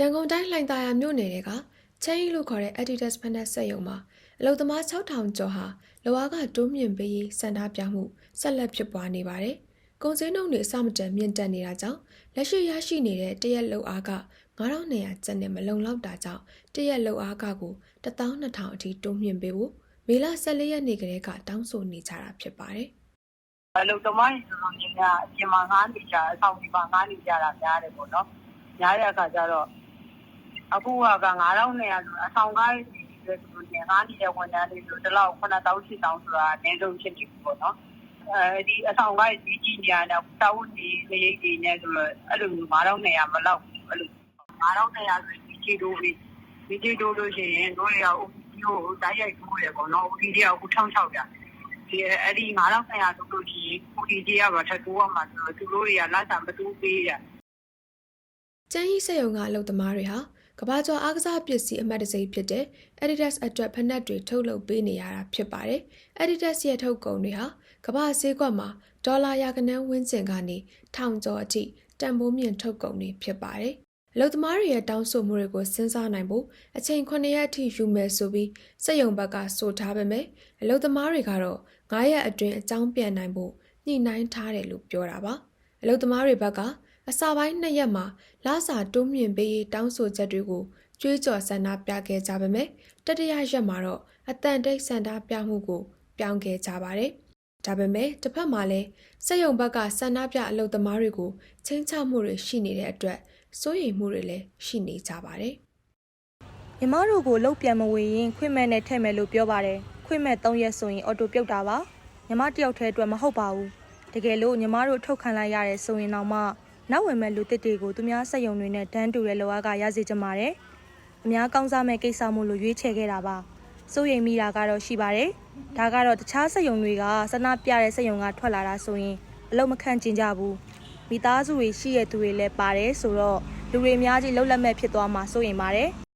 ရန်ကုန်တိုင်းလှိုင်သာယာမြို့နယ်ကချင်းရီလို့ခေါ်တဲ့ Adidas ဖက်နက်စက်ရုံမှာအလုပ်သမား6000ကျော်ဟာလောအားကတိုးမြင့်ပေးရေးစံထားပြမှုဆက်လက်ဖြစ်ပွားနေပါတယ်။ကုန်စည်နှုန်းတွေအဆမတန်မြင့်တက်နေတာကြောင့်လက်ရှိရရှိနေတဲ့တရက်လောက်အားက9200ကျပ်နဲ့မလုံလောက်တာကြောင့်တရက်လောက်အားကကို12000အထိတိုးမြင့်ပေးဖို့မေလ14ရက်နေ့ကလေးကတောင်းဆိုနေကြတာဖြစ်ပါတယ်။အလုပ်သမားတွေဆိုလို့ရှိရင်အပြင်မှာငားနေကြအဆောင်ဒီမှာငားနေကြတာများတယ်ပေါ့နော်များတဲ့အခါကျတော့ အခုက9200ဆိုအဆောင်ကားတွေဆိုလို့ရှိရင်ငားနေတဲ့ဝန်ထမ်းတွေဆိုတလောက်9000 8000ဆိုတာအနည်းဆုံးဖြစ်နေပြီပေါ့နော်အဲဒီအဆောင်ကားတွေကြီးကြီးနေရတယ်တာဝန်ကြီးခရိတ်တွေနဲ့ဆိုတော့အဲ့လို9200မလောက်ဘူးအဲ့လို9200ဆိုဒီချီတိုးပြီးဒီချီတိုးလို့ရှိရင်တို့တွေက OPD ကိုတိုက်ရိုက်ထိုးတယ်ပေါ့နော် OPD ကအခု1600ဒီအဲ့ဒီ9200ဆိုလို့ရှိရင် OPD ကပါထပ်တိုးရမှာဆိုတော့သူတို့တွေကလက်ဆံမတူးပေးရကျန်းရီစက်ရုံကအလုပ်သမားတွေဟာ ကဘာကျော်အားကစားပစ္စည်းအမှတ်တံဆိပ်ဖြစ်တဲ့ Adidas အတွက်ဖက်နက်တွေထုတ်လုပ်ပေးနေရတာဖြစ်ပါတယ်။ Adidas ရဲ့ထုတ်ကုန်တွေဟာကဘာဈေးကွက်မှာဒေါ်လာရာခိုင်နှုန်းဝန်းကျင်ကနေထောင်ကျော်အထိတန်ဖိုးမြင့်ထုတ်ကုန်တွေဖြစ်ပါတယ်။အလုပ်သမားတွေရဲ့တောင်းဆိုမှုတွေကိုစဉ်းစားနိုင်ဖို့အချိန်9ရက်အထိယူမယ်ဆိုပြီးစက်ရုံဘက်ကဆိုထားပေမဲ့အလုပ်သမားတွေကတော့9ရက်အတွင်းအကြောင်းပြန်နိုင်ဖို့ညှိနှိုင်းထားတယ်လို့ပြောတာပါ။အလုပ်သမားတွေဘက်က အစပိုင်းနှစ်ရက်မှာလစာတိုးမြင့်ပေးရေးတောင်းဆိုချက်တွေကိုကြွေးကြော်ဆန္ဒပြခဲ့ကြပါမယ်။တတိယရက်မှာတော့အတန်တိတ်ဆန္ဒပြမှုကိုပြောင်းခဲ့ကြပါတယ်။ဒါပေမဲ့တစ်ဖက်မှာလည်းစက်ရုံဘက်ကဆန္ဒပြအလုပ်သမားတွေကိုချင်းချမှုတွေရှိနေတဲ့အတွက်စိုးရိမ်မှုတွေလည်းရှိနေကြပါတယ်။ညီမတို့ကိုလုတ်ပြန်မဝင်ရင်ခွင့်မဲ့နဲ့ထည့်မယ်လို့ပြောပါတယ်ခွင့်မဲ့၃ရက်ဆိုရင်အော်တိုပြုတ်တာပါညီမတယောက်တည်းအတွက်မဟုတ်ပါဘူးတကယ်လို့ညီမတို့ထုတ်ခံလိုက်ရတယ်ဆိုရင်တော့မှ နောက်ဝင်မဲ့လူတစ်တွေကိုသူများစက်ယုံတွေနဲ့တန်းတူတဲ့လောကရစေချင်ပါတယ်အများကောင်းစားမဲ့ကိစ္စမို့လို့ရွေးချယ်ခဲ့တာပါစိုးရိမ်မိတာကတော့ရှိပါတယ်ဒါကတော့တခြားစက်ယုံတွေကစနပြတဲ့စက်ယုံကထွက်လာတာဆိုရင်အလုံးမခန့်ကျင်ကြဘူးမိသားစုတွေရှိရတဲ့သူတွေလည်းပါတယ်ဆိုတော့လူတွေအများကြီးလှုပ်လက်မဲ့ဖြစ်သွားမှာစိုးရိမ်ပါတယ်